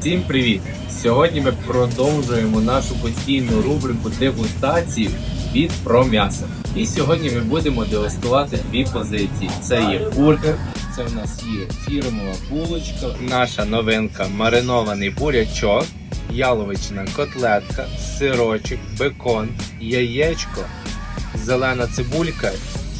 Всім привіт! Сьогодні ми продовжуємо нашу постійну рубрику дегустації від про м'ясо. І сьогодні ми будемо дегустувати дві позиції. Це є бургер, це в нас є фірмова булочка, наша новинка маринований бурячок, яловична котлетка, сирочок, бекон, яєчко, зелена цибулька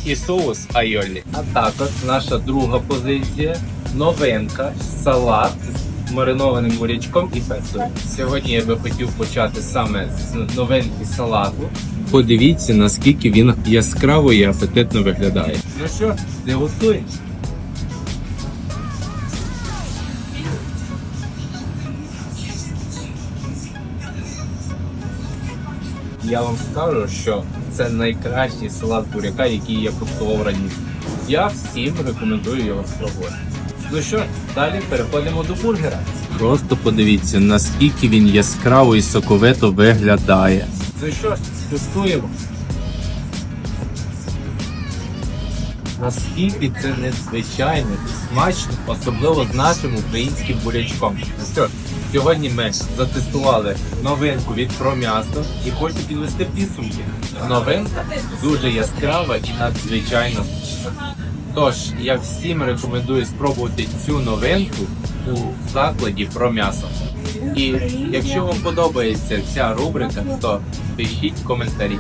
і соус айолі. А також наша друга позиція новинка, салат з маринованим бурячком і пецею. Сьогодні я би хотів почати саме з новинки салату. Подивіться, наскільки він яскраво і апетитно виглядає. Ну що, дегустуємо? Я вам скажу, що це найкращий салат буряка, який я куштував раніше. Я всім рекомендую його спробувати. Ну що, далі переходимо до бургера. Просто подивіться, наскільки він яскраво і соковито виглядає. Ну що тестуємо. Наскільки це незвичайно смачно, особливо з нашим українським бурячком. Ну що сьогодні ми затестували новинку від Пром'ясо і хочу підвести підсумки. Новинка дуже яскрава і надзвичайно смачна. Тож я всім рекомендую спробувати цю новинку у закладі про м'ясо. І якщо вам подобається ця рубрика, то пишіть коментарі.